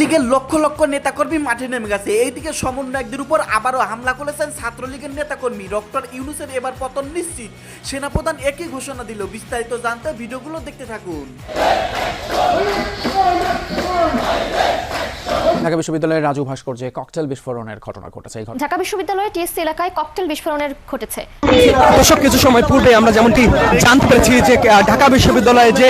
লীগের লক্ষ লক্ষ নেতাকর্মী মাঠে নেমে গেছে। এইদিকে সমন্বয়কদের উপর আবারও হামলা করেছেন ছাত্রলীগের নেতাকর্মী ডক্টর ইউনুসের এবার পতন নিশ্চিত। সেনাপ্রধান একই ঘোষণা দিল। বিস্তারিত জানতে ভিডিওগুলো দেখতে থাকুন। ঢাকা বিশ্ববিদ্যালয়ের রাজু ভাস্কর্যে ককটেল বিস্ফোরণের ঘটনা ঘটেছে। এই ঘটনা ঢাকা বিশ্ববিদ্যালয়ের টিএসসি এলাকায় ককটেল বিস্ফোরণের ঘটেছে। দর্শক কিছু সময় পূর্বে আমরা যেমনটি জানতে পেরেছি যে ঢাকা বিশ্ববিদ্যালয়ে যে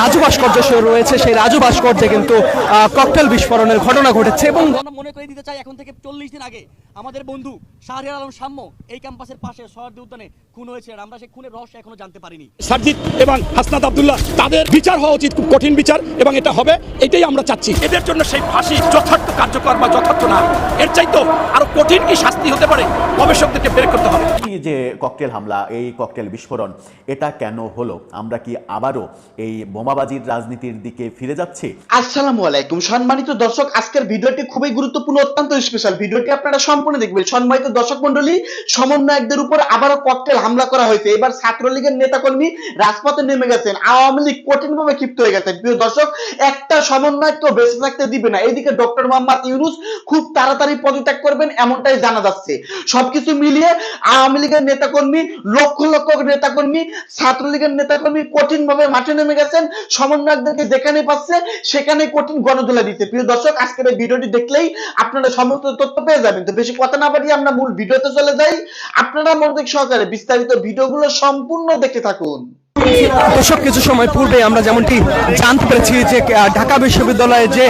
রাজু ভাস্কর্য রয়েছে সেই রাজু ভাস্কর্যে কিন্তু আহ, ককটেল বিস্ফোরণের ঘটনা ঘটেছে এবং মনে করে দিতে চাই এখন থেকে চল্লিশ দিন আগে আমাদের বন্ধু শাহরিয়ার আলম সাম্য এই ক্যাম্পাসের পাশে শহরদি উদ্যানে খুন হয়েছে আমরা সেই খুনের রহস্য এখনও জানতে পারিনি। সারজিৎ এবং হাসনাত আব্দুল্লাহ তাদের বিচার হওয়া উচিত খুব কঠিন বিচার এবং এটা হবে এটাই আমরা চাচ্ছি। এদের জন্য সেই ফাঁসি যথার্থ কার্যকর বা যথার্থ না এর চাইতো আরও কঠিন কি শাস্তি হতে পারে গবেষকদেরকে বের করতে হবে। এই যে ককটেল হামলা এই ককটেল বিস্ফোরণ এটা কেন হলো? আমরা কি আবারও এই বোমাবাজির রাজনীতির দিকে ফিরে যাচ্ছি? আসসালামু আলাইকুম সম্মানিত দর্শক, আজকের ভিডিওটি খুবই গুরুত্বপূর্ণ, অত্যন্ত স্পেশাল ভিডিওটি আপনারা সম্পূর্ণ দেখবেন। সম্মানিত দর্শক মন্ডলী সমন্বয়কদের উপর আবারও ককটেল হামলা করা হয়েছে। এবার ছাত্রলীগের নেতাকর্মী রাজপথে নেমে গেছেন। আওয়ামী লীগ কঠিনভাবে ক্ষিপ্ত হয়ে গেছেন প্রিয় দর্শক, একটা সমন্বয়ক তো বেঁচে থাকতে দিবে না। এইদিকে ডক্টর মোহাম্মদ ইউনুস খুব তাড়াতাড়ি পদত্যাগ করবেন, এমনটাই জানা যাচ্ছে। সবকিছু মিলিয়ে আওয়ামী লীগের নেতাকর্মী, লক্ষ লক্ষ নেতাকর্মী, ছাত্রলীগের নেতাকর্মী কঠিনভাবে মাঠে নেমে গেছেন। সমন্বয়কদেরকে যেখানে পাচ্ছে সেখানে কঠিন গণতোলা দিচ্ছে। প্রিয় দর্শক, আজকের এই ভিডিওটি দেখলেই আপনারা সমস্ত তথ্য পেয়ে যাবেন। তো বেশি কথা না পারি আমরা মূল ভিডিওতে চলে যাই। আপনারা মনোযোগ সহকারে বিস্তারিত ভিডিওগুলো সম্পূর্ণ দেখে থাকুন। দর্শক কিছু সময় পূর্বে আমরা যেমনটি জানতে পেরেছি যে ঢাকা বিশ্ববিদ্যালয়ে যে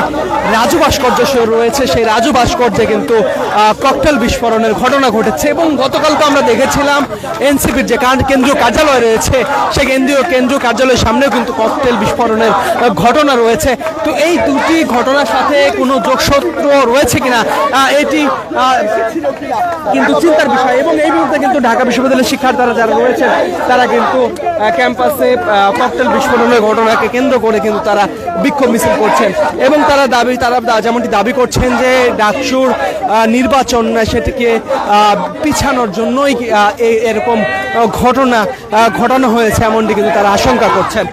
রাজু ভাস্কর্য রয়েছে সেই রাজু ভাস্কর্যে কিন্তু ককটেল বিস্ফোরণের ঘটনা ঘটেছে এবং গতকাল তো আমরা দেখেছিলাম এনসিপির যে কেন্দ্রীয় কার্যালয় রয়েছে সেই কেন্দ্রীয় কেন্দ্রীয় কার্যালয়ের সামনেও কিন্তু ককটেল বিস্ফোরণের ঘটনা রয়েছে। তো এই দুটি ঘটনার সাথে কোনো যোগসূত্র রয়েছে কিনা এটি কিন্তু চিন্তার বিষয় এবং এই মুহূর্তে কিন্তু ঢাকা বিশ্ববিদ্যালয়ের শিক্ষার্থীরা যারা রয়েছেন তারা কিন্তু আহ, ক্যাম্পাসে ককটেল বিস্ফোরণের ঘটনাকে কেন্দ্র করে কিন্তু তারা বিক্ষোভ মিছিল করছেন। এবং তারা দাবি, তারা যেমনটি দাবি করছেন যে ডাকসুর নির্বাচন সেটিকে পিছানোর জন্যই এরকম ঘটনা ঘটানো হয়েছে এমনটি কিন্তু তারা আশঙ্কা করছেন।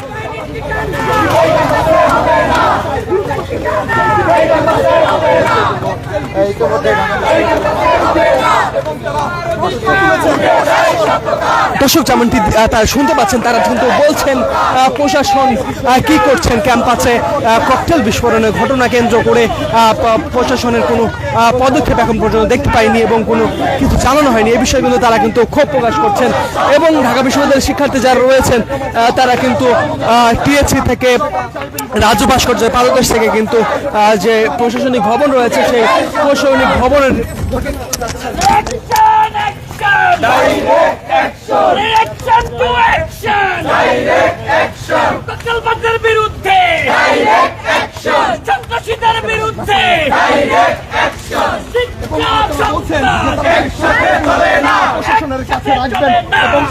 দর্শক যেমনটি তারা শুনতে পাচ্ছেন, তারা কিন্তু বলছেন প্রশাসন কি করছেন ক্যাম্পাসে ককটেল বিস্ফোরণের ঘটনা কেন্দ্র করে প্রশাসনের কোনো পদক্ষেপ এখন পর্যন্ত দেখতে পাইনি এবং কোনো কিছু জানানো হয়নি। এই বিষয়গুলো তারা কিন্তু ক্ষোভ প্রকাশ করছেন এবং ঢাকা বিশ্ববিদ্যালয়ের শিক্ষার্থী যারা রয়েছেন তারা কিন্তু টিএসসি থেকে রাজু ভাস্কর্য পাদদেশ থেকে কিন্তু যে প্রশাসনিক ভবন রয়েছে, সেই প্রশাসনিক ভবনের বিরুদ্ধে! সন্ত্রাসীদের! প্রশাসনের কাছে রাখবেন এবং!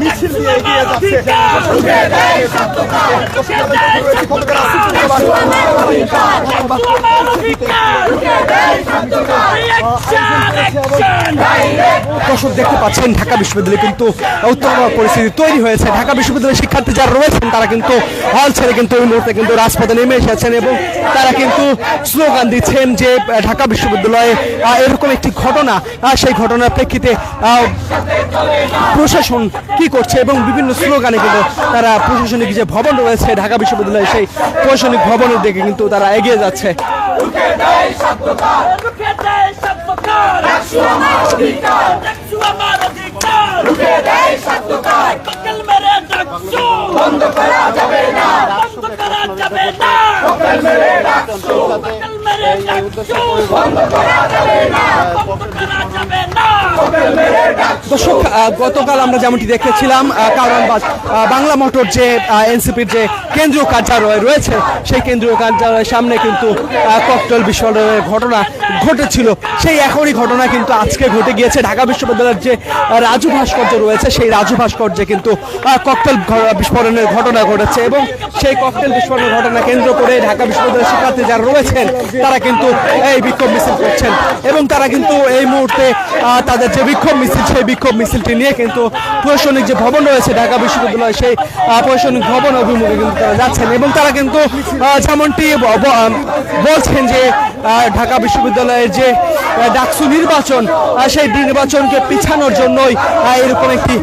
মিছিল দিয়ে এগিয়ে যাচ্ছে! রুখে দেয় সত্যকার! রুখে দেয় সত্যকার! আমার অধিকার! আমার অধিকার! রুখে দেয় সত্যকার! Reaction! Action! Direct দর্শক দেখতে পাচ্ছেন, ঢাকা বিশ্ববিদ্যালয়ে কিন্তু উত্তম পরিস্থিতি তৈরি হয়েছে। ঢাকা বিশ্ববিদ্যালয়ের শিক্ষার্থী যারা রয়েছেন, তারা কিন্তু হল ছেড়ে কিন্তু এই মুহূর্তে কিন্তু রাজপথে নেমে এসেছেন এবং তারা কিন্তু স্লোগান দিচ্ছেন যে, ঢাকা বিশ্ববিদ্যালয়ে এরকম একটি ঘটনা সেই ঘটনার প্রেক্ষিতে প্রশাসন কি করছে এবং বিভিন্ন স্লোগানে কিন্তু তারা প্রশাসনিক যে ভবন রয়েছে, ঢাকা বিশ্ববিদ্যালয়ে সেই প্রশাসনিক ভবনের দিকে কিন্তু তারা এগিয়ে যাচ্ছে। রুখে দেয় সত্যকার! রুখে দেয় সত্যকার! ডাকসু আমার অধিকার! ডাকসু আমার অধিকার! রুখে দেয় সত্যকার! ককটেল মেরে ডাকসু! বন্ধ করা যাবে না! বন্ধ করা যাবে না! ককটেল মেরে ডাকসু! ককটেল মেরে ডাকসু! বন্ধ করা যাবে না! বন্ধ করা যাবে না! ককটেল মেরে গতকাল আমরা যেমনটি দেখেছিলাম আহ, বাংলা মোটর যে এনসিপির যে কেন্দ্রীয় কার্যালয় রয়েছে সেই কেন্দ্রীয় কার্যালয়ের সামনে কিন্তু ককটেল বিস্ফোরণের ঘটনা ঘটেছিল। সেই এখনই ঘটনা কিন্তু আজকে ঘটে গিয়েছে। ঢাকা বিশ্ববিদ্যালয়ের যে রাজু ভাস্কর্য রয়েছে সেই রাজু ভাস্কর্যে কিন্তু ককটেল বিস্ফোরণের ঘটনা ঘটেছে এবং সেই ককটেল বিস্ফোরণের ঘটনা কেন্দ্র করে ঢাকা বিশ্ববিদ্যালয়ের শিক্ষার্থী যারা রয়েছেন তারা কিন্তু এই বিক্ষোভ মিছিল করছেন এবং তারা কিন্তু এই মুহূর্তে তাদের যে বিক্ষোভ মিছিল সেই বিক্ষোভ মিছিলটি নিয়ে কিন্তু প্রশাসনিক যে ভবন রয়েছে ঢাকা বিশ্ববিদ্যালয়, সেই প্রশাসনিক ভবন অভিমুখে কিন্তু তারা যাচ্ছেন এবং তারা কিন্তু যেমনটি বলছেন যে ঢাকা বিশ্ববিদ্যালয়ের যে ডাকসু নির্বাচন সেই নির্বাচনকে পিছানোর জন্যই এরকম একটি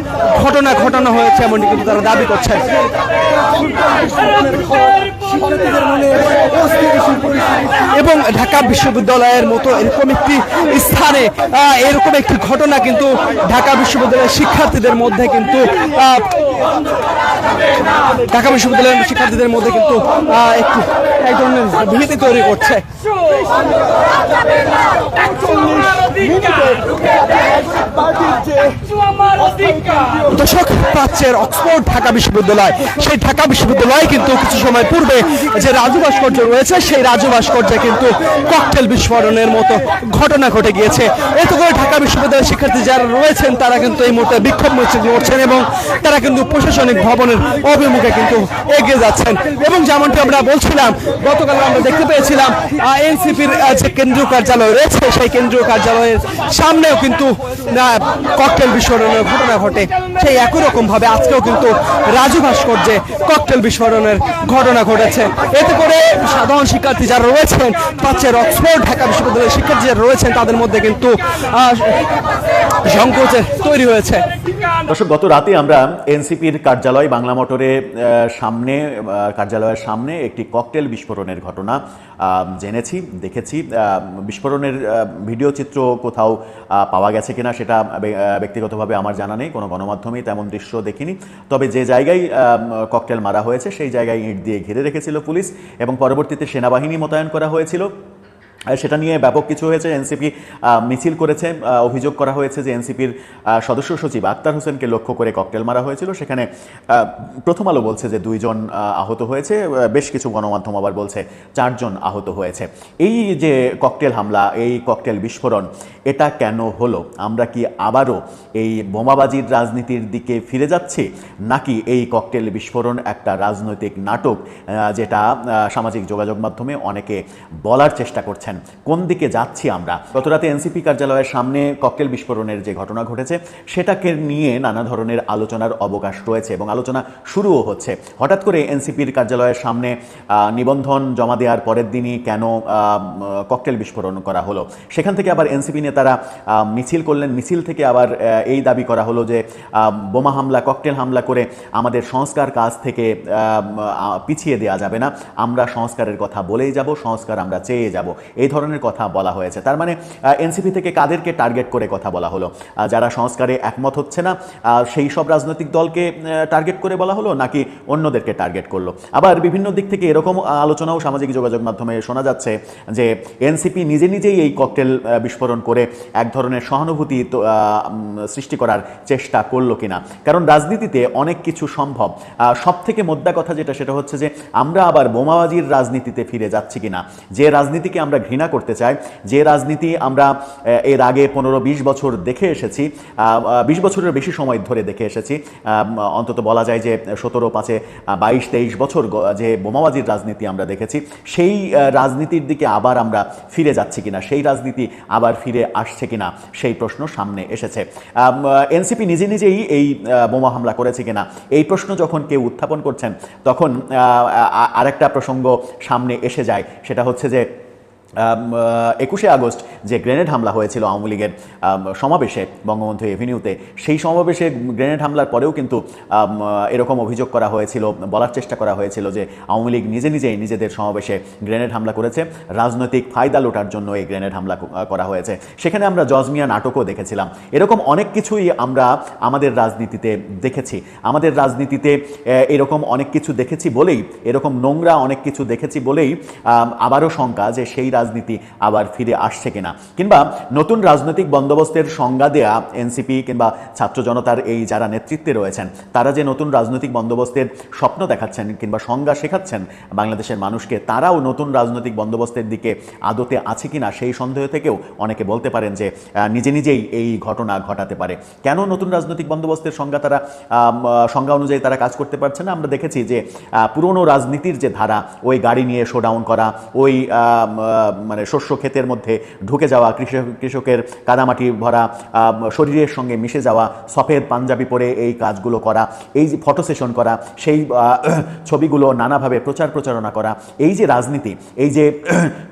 ঘটনা ঘটানো হয়েছে এমনটি কিন্তু তারা দাবি করছেন। এবং ঢাকা বিশ্ববিদ্যালয়ের মতো এরকম একটি স্থানে এরকম একটি ঘটনা কিন্তু ঢাকা বিশ্ববিদ্যালয়ের শিক্ষার্থীদের মধ্যে কিন্তু ঢাকা বিশ্ববিদ্যালয়ের শিক্ষার্থীদের মধ্যে কিন্তু একটু এক ধরনের ভীতি তৈরি করছে। দর্শক, প্রাচ্যের অক্সফোর্ড ঢাকা বিশ্ববিদ্যালয়। সেই ঢাকা বিশ্ববিদ্যালয়ে কিন্তু কিছু সময় পূর্বে যে রাজু ভাস্কর্য রয়েছে, সেই রাজু কিন্তু ককটেল বিস্ফোরণের মতো ঘটনা ঘটে গিয়েছে। এতে করে ঢাকা বিশ্ববিদ্যালয়ের শিক্ষার্থী যারা রয়েছেন, তারা কিন্তু এই মুহূর্তে বিক্ষোভ মিছিল করছেন এবং তারা কিন্তু প্রশাসনিক ভবনের অভিমুখে কিন্তু এগিয়ে যাচ্ছেন। এবং যেমনটি আমরা বলছিলাম, গতকাল আমরা দেখতে পেয়েছিলাম এনসিপির যে কেন্দ্রীয় কার্যালয় রয়েছে, সেই কেন্দ্রীয় কার্যালয়ের সামনেও কিন্তু ককটেল বিস্ফোরণের ঘটনা ঘটে। সেই একই রকম ভাবে আজকেও কিন্তু রাজু ভাস্কর্যে ককটেল বিস্ফোরণের ঘটনা ঘটেছে। এতে করে সাধারণ শিক্ষার্থী যারা রয়েছেন প্রাচ্যের অক্সফোর্ড ঢাকা বিশ্ববিদ্যালয়ের শিক্ষার্থী যারা রয়েছেন তাদের মধ্যে কিন্তু আহ, সংকোচের তৈরি হয়েছে। দর্শক গত রাতে আমরা এনসিপির কার্যালয় বাংলা মোটরের সামনে কার্যালয়ের সামনে একটি ককটেল বিস্ফোরণের ঘটনা জেনেছি, দেখেছি। বিস্ফোরণের ভিডিও চিত্র কোথাও পাওয়া গেছে কিনা সেটা ব্যক্তিগতভাবে আমার জানা নেই, কোনো গণমাধ্যমেই তেমন দৃশ্য দেখিনি। তবে যে জায়গায় ককটেল মারা হয়েছে, সেই জায়গায় ইট দিয়ে ঘিরে রেখেছিল পুলিশ এবং পরবর্তীতে সেনাবাহিনী মোতায়েন করা হয়েছিল। সেটা নিয়ে ব্যাপক কিছু হয়েছে। এনসিপি মিছিল করেছে। অভিযোগ করা হয়েছে যে এনসিপির সদস্য সচিব আক্তার হোসেনকে লক্ষ্য করে ককটেল মারা হয়েছিল। সেখানে প্রথম আলো বলছে যে দুইজন আহত হয়েছে। বেশ কিছু গণমাধ্যম আবার বলছে চারজন আহত হয়েছে। এই যে ককটেল হামলা, এই ককটেল বিস্ফোরণ, এটা কেন হলো? আমরা কি আবারও এই বোমাবাজির রাজনীতির দিকে ফিরে যাচ্ছি? নাকি এই ককটেল বিস্ফোরণ একটা রাজনৈতিক নাটক যেটা সামাজিক যোগাযোগ মাধ্যমে অনেকে বলার চেষ্টা করছেন? কোন দিকে যাচ্ছি আমরা? গতরাতে এনসিপি কার্যালয়ের সামনে ককটেল বিস্ফোরণের যে ঘটনা ঘটেছে, সেটাকে নিয়ে নানা ধরনের আলোচনার অবকাশ রয়েছে এবং আলোচনা শুরুও হচ্ছে। হঠাৎ করে এনসিপির কার্যালয়ের সামনে নিবন্ধন জমা দেওয়ার পরের দিনই কেন ককটেল বিস্ফোরণ করা হলো? সেখান থেকে আবার এনসিপি নেতারা মিছিল করলেন। মিছিল থেকে আবার এই দাবি করা হলো যে বোমা হামলা, ককটেল হামলা করে আমাদের সংস্কার কাজ থেকে পিছিয়ে দেওয়া যাবে না। আমরা সংস্কারের কথা বলেই যাব, সংস্কার আমরা চেয়ে যাব। এই ধরনের কথা বলা হয়েছে। তার মানে এনসিপি থেকে কাদেরকে টার্গেট করে কথা বলা হলো? যারা সংস্কারে একমত হচ্ছে না সেই সব রাজনৈতিক দলকে টার্গেট করে বলা হলো, নাকি অন্যদেরকে টার্গেট করল? আবার বিভিন্ন দিক থেকে এরকম আলোচনাও সামাজিক যোগাযোগ মাধ্যমে শোনা যাচ্ছে যে, এনসিপি নিজে নিজেই এই ককটেল বিস্ফোরণ করে এক ধরনের সহানুভূতি সৃষ্টি করার চেষ্টা করল কিনা? কারণ রাজনীতিতে অনেক কিছু সম্ভব। সব থেকে মোদ্দা কথা যেটা, সেটা হচ্ছে যে, আমরা আবার বোমাবাজির রাজনীতিতে ফিরে যাচ্ছি কিনা? যে রাজনীতিকে আমরা ঘৃণা করতে চাই যে রাজনীতি আমরা এর আগে পনেরো বিশ বছর দেখে এসেছি বিশ বছরের বেশি সময় ধরে দেখে এসেছি অন্তত বলা যায় যে সতেরো, পাঁচে বাইশ, তেইশ বছর যে বোমাবাজির রাজনীতি আমরা দেখেছি, সেই রাজনীতির দিকে আবার আমরা ফিরে যাচ্ছি কিনা, সেই রাজনীতি আবার ফিরে আসছে কিনা, সেই প্রশ্ন সামনে এসেছে। এনসিপি নিজে নিজেই এই বোমা হামলা করেছে কিনা, এই প্রশ্ন যখন কেউ উত্থাপন করছেন, তখন আরেকটা প্রসঙ্গ সামনে এসে যায়, সেটা হচ্ছে যে একুশে আগস্ট যে গ্রেনেড হামলা হয়েছিল আওয়ামী লীগের সমাবেশে বঙ্গবন্ধু এভিনিউতে, সেই সমাবেশে গ্রেনেড হামলার পরেও কিন্তু এরকম অভিযোগ করা হয়েছিল, বলার চেষ্টা করা হয়েছিল যে আওয়ামী লীগ নিজে নিজেই নিজেদের সমাবেশে গ্রেনেড হামলা করেছে। রাজনৈতিক ফায়দা লোটার জন্য এই গ্রেনেড হামলা করা হয়েছে। সেখানে আমরা জজমিয়া নাটকও দেখেছিলাম। এরকম অনেক কিছুই আমরা আমাদের রাজনীতিতে দেখেছি। আমাদের রাজনীতিতে এরকম অনেক কিছু দেখেছি বলেই, এরকম নোংরা অনেক কিছু দেখেছি বলেই আবারও শঙ্কা যে সেই রাজনীতি আবার ফিরে আসছে কিনা? কিংবা নতুন রাজনৈতিক বন্দোবস্তের সংজ্ঞা দেয়া এনসিপি কিংবা ছাত্র জনতার এই যারা নেতৃত্বে রয়েছেন, তারা যে নতুন রাজনৈতিক বন্দোবস্তের স্বপ্ন দেখাচ্ছেন কিংবা সংজ্ঞা শেখাচ্ছেন বাংলাদেশের মানুষকে, তারাও নতুন রাজনৈতিক বন্দোবস্তের দিকে আদতে আছে কিনা সেই সন্দেহ থেকেও অনেকে বলতে পারেন যে নিজে নিজেই এই ঘটনা ঘটাতে পারে। কেন নতুন রাজনৈতিক বন্দোবস্তের সংজ্ঞা তারা সংজ্ঞা অনুযায়ী তারা কাজ করতে পারছে না? আমরা দেখেছি যে পুরনো রাজনীতির যে ধারা, ওই গাড়ি নিয়ে শোডাউন করা, ওই মানে শস্য ক্ষেতের মধ্যে ঢুকে যাওয়া, কৃষক, কৃষকের কাদামাটি ভরা শরীরের সঙ্গে মিশে যাওয়া, সফেদ পাঞ্জাবি পরে এই কাজগুলো করা, এই যে ফটো সেশন করা, সেই ছবিগুলো নানাভাবে প্রচার প্রচারণা করা, এই যে রাজনীতি, এই যে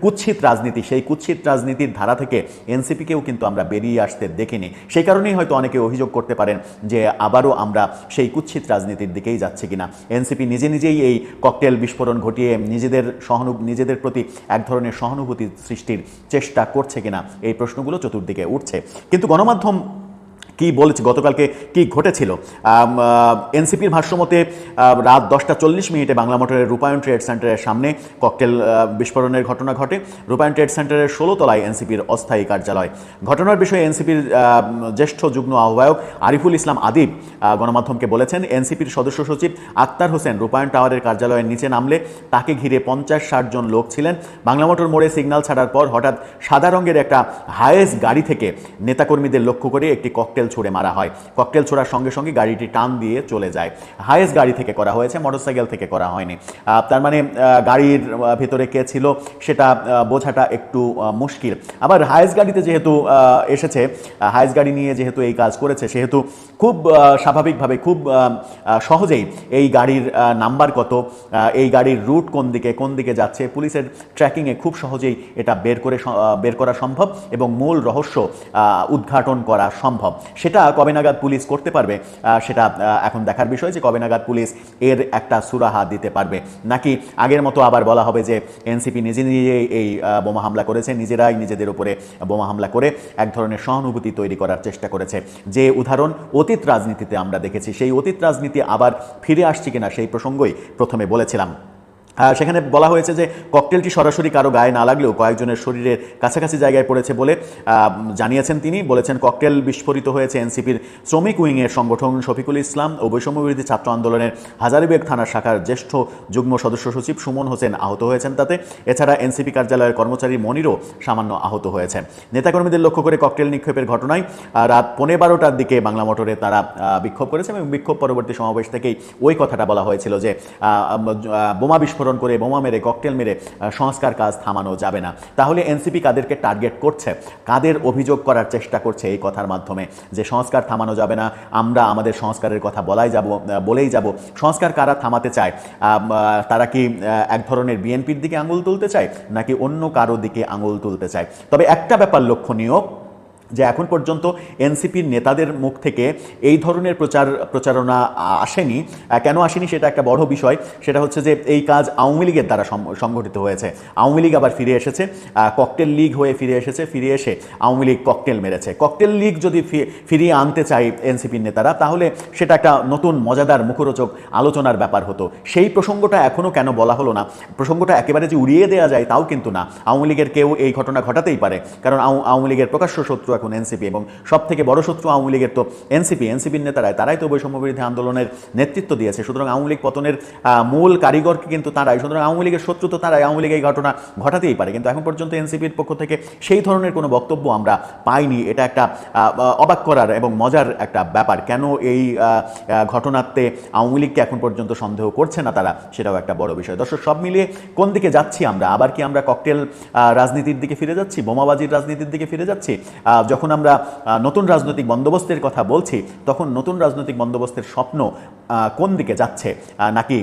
কুৎসিত রাজনীতি, সেই কুৎসিত রাজনীতির ধারা থেকে এনসিপিকেও কিন্তু আমরা বেরিয়ে আসতে দেখিনি। সেই কারণেই হয়তো অনেকে অভিযোগ করতে পারেন যে আবারও আমরা সেই কুৎসিত রাজনীতির দিকেই যাচ্ছি কিনা। এনসিপি নিজে নিজেই এই ককটেল বিস্ফোরণ ঘটিয়ে নিজেদের সহানু নিজেদের প্রতি এক ধরনের সহানুভূতি সৃষ্টির চেষ্টা করছে কিনা? এই প্রশ্নগুলো চতুর্দিকে উঠছে। কিন্তু গণমাধ্যম কি বলেছে, গতকালকে কি ঘটেছিল? এনসিপির ভাষ্যমতে রাত দশটা চল্লিশ মিনিটে বাংলা মোটরের রূপায়ণ ট্রেড সেন্টারের সামনে ককটেল বিস্ফোরণের ঘটনা ঘটে। রূপায়ণ ট্রেড সেন্টারের ষোলো তলায় এনসিপির অস্থায়ী কার্যালয়। ঘটনার বিষয়ে এনসিপির জ্যেষ্ঠ যুগ্ম আহ্বায়ক আরিফুল ইসলাম আদিব গণমাধ্যমকে বলেছেন, এনসিপির সদস্য সচিব আক্তার হোসেন রূপায়ণ টাওয়ারের কার্যালয়ের নিচে নামলে তাকে ঘিরে পঞ্চাশ ষাট জন লোক ছিলেন। বাংলা মোটর মোড়ে সিগন্যাল ছাড়ার পর হঠাৎ সাদা রঙের একটা হায়েস্ট গাড়ি থেকে নেতাকর্মীদের লক্ষ্য করে একটি ককটেল ছুড়ে মারা হয়। ককটেল ছোড়ার সঙ্গে সঙ্গে গাড়িটি টান দিয়ে চলে যায়। হায়েস্ট গাড়ি থেকে করা হয়েছে মোটরসাইকেল থেকে করা হয়নি। তার মানে গাড়ির ভেতরে কে ছিল সেটা বোঝাটা একটু মুশকিল। আবার হায়েস্ট গাড়িতে যেহেতু এসেছে আহ, হায়েস গাড়ি নিয়ে যেহেতু এই কাজ করেছে সেহেতু খুব স্বাভাবিকভাবে খুব সহজেই এই গাড়ির নাম্বার কত এই গাড়ির রুট কোন দিকে কোন দিকে যাচ্ছে পুলিশের ট্র্যাকিংয়ে খুব সহজেই এটা বের করে বের করা সম্ভব এবং মূল রহস্য উদ্ঘাটন করা সম্ভব। সেটা কবে নাগাদ পুলিশ করতে পারবে সেটা এখন দেখার বিষয় যে কবে নাগাদ পুলিশ এর একটা সুরাহা দিতে পারবে। নাকি আগের মতো আবার বলা হবে যে এনসিপি নিজে নিজেই এই বোমা হামলা করেছে, নিজেরাই নিজেদের উপরে বোমা হামলা করে এক ধরনের সহানুভূতি তৈরি করার চেষ্টা করেছে। যে উদাহরণ অতীত রাজনীতিতে আমরা দেখেছি, সেই অতীত রাজনীতি আবার ফিরে আসছে কিনা সেই প্রসঙ্গই প্রথমে বলেছিলাম। সেখানে বলা হয়েছে যে ককটেলটি সরাসরি কারও গায়ে না লাগলেও কয়েকজনের শরীরের কাছাকাছি জায়গায় পড়েছে বলে জানিয়েছেন তিনি। বলেছেন, ককটেল বিস্ফোরিত হয়েছে এনসিপির শ্রমিক উইংয়ের সংগঠন শফিকুল ইসলাম ও বৈষম্যবিরোধী ছাত্র আন্দোলনের হাজারিবেগ থানার শাখার জ্যেষ্ঠ যুগ্ম সদস্য সচিব সুমন হোসেন আহত হয়েছেন তাতে। এছাড়া এনসিপি কার্যালয়ের কর্মচারী মনিরও সামান্য আহত হয়েছে। নেতাকর্মীদের লক্ষ্য করে ককটেল নিক্ষেপের ঘটনায় রাত পৌনে বারোটার দিকে বাংলা মোটরে তারা বিক্ষোভ করেছে এবং বিক্ষোভ পরবর্তী সমাবেশ থেকেই ওই কথাটা বলা হয়েছিল যে বোমা বিস্ফোরণ করে বোমা মেরে ককটেল মেরে সংস্কার কাজ থামানো যাবে না। তাহলে এনসিপি কাদেরকে টার্গেট করছে? কাদের অভিযোগ করার চেষ্টা করছে এই কথার মাধ্যমে? যে সংস্কার থামানো যাবে না, আমরা আমাদের সংস্কারের কথা বলাই যাব বলেই যাব। সংস্কার কারা থামাতে চায়? তারা কি এক ধরনের বিএনপির দিকে আঙুল তুলতে চায়, নাকি অন্য কারও দিকে আঙুল তুলতে চায়? তবে একটা ব্যাপার লক্ষণীয় যে এখন পর্যন্ত এনসিপির নেতাদের মুখ থেকে এই ধরনের প্রচার, প্রচারণা আসেনি। কেন আসেনি সেটা একটা বড় বিষয়। সেটা হচ্ছে যে এই কাজ আওয়ামী লীগের দ্বারা সংগঠিত হয়েছে। আওয়ামী লীগ আবার ফিরে এসেছে। ককটেল লীগ হয়ে ফিরে এসেছে। ফিরে এসে আওয়ামী লীগ ককটেল মেরেছে। ককটেল লীগ যদি ফিরিয়ে আনতে চায় এনসিপির নেতারা, তাহলে সেটা একটা নতুন মজাদার মুখরোচক আলোচনার ব্যাপার হতো। সেই প্রসঙ্গটা এখনও কেন বলা হলো না? প্রসঙ্গটা একেবারে যে উড়িয়ে দেওয়া যায় তাও কিন্তু না। আওয়ামী লীগের কেউ এই ঘটনা ঘটাতেই পারে। কারণ আও- আওয়ামী লীগের প্রকাশ্য শত্রু এখন এনসিপি এবং সব থেকে বড় শত্রু আওয়ামী লীগের তো এনসিপি এনসিপির নেতারাই, তারাই তো বৈষম্য বিরোধী আন্দোলনের নেতৃত্ব দিয়েছে। সুতরাং আওয়ামী লীগ পতনের মূল কারিগরকে কিন্তু তারাই, সুতরাং আওয়ামী লীগের শত্রু তো তারাই, আওয়ামী লীগ এই ঘটনা ঘটাতেই পারে। কিন্তু এখন পর্যন্ত এনসিপির পক্ষ থেকে সেই ধরনের কোনো বক্তব্য আমরা পাইনি। এটা একটা অবাক করার এবং মজার একটা ব্যাপার। কেন এই ঘটনাতে আওয়ামী লীগকে এখন পর্যন্ত সন্দেহ করছে না তারা, সেটাও একটা বড় বিষয়। দর্শক, সব মিলিয়ে কোন দিকে যাচ্ছি আমরা? আবার কি আমরা ককটেল রাজনীতির দিকে ফিরে যাচ্ছি? বোমাবাজির রাজনীতির দিকে ফিরে যাচ্ছি? যখন আমরা নতুন রাজনৈতিক বন্দোবস্তের কথা বলছি, তখন নতুন রাজনৈতিক বন্দোবস্তের স্বপ্ন কোন দিকে যাচ্ছে? নাকি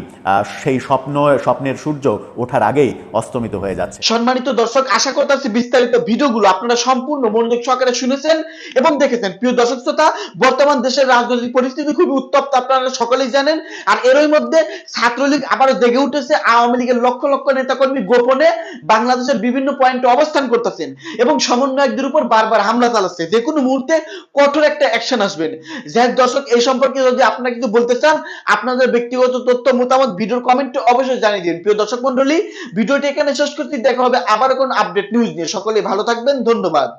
সেই স্বপ্ন, স্বপ্নের সূর্য ওঠার আগেই অস্তমিত হয়ে যাচ্ছে? সম্মানিত দর্শক, আশা করতেছি বিস্তারিত ভিডিওগুলো আপনারা সম্পূর্ণ মনোযোগ সহকারে শুনেছেন এবং দেখেছেন। প্রিয় দর্শক শ্রোতা, বর্তমান দেশের রাজনৈতিক পরিস্থিতি খুবই উত্তপ্ত, আপনারা সকলেই জানেন। আর এরই মধ্যে ছাত্রলীগ আবারও জেগে উঠেছে। আওয়ামী লীগের লক্ষ লক্ষ নেতাকর্মী গোপনে বাংলাদেশের বিভিন্ন পয়েন্টে অবস্থান করতেছেন এবং সমন্বয়কদের উপর বারবার হামলা চালাচ্ছে যে কোনো মুহূর্তে কঠোর একটা অ্যাকশন আসবেন। যাক দর্শক, এই সম্পর্কে যদি আপনারা কিছু বলতে চান, আপনাদের ব্যক্তিগত তথ্য, মতামত, ভিডিওর কমেন্টে অবশ্যই জানিয়ে দিন প্রিয় দর্শক মন্ডলী ভিডিওটি এখানে শেষ করতে দেখা হবে আবার কোন আপডেট নিউজ নিয়ে। সকলে ভালো থাকবেন। ধন্যবাদ।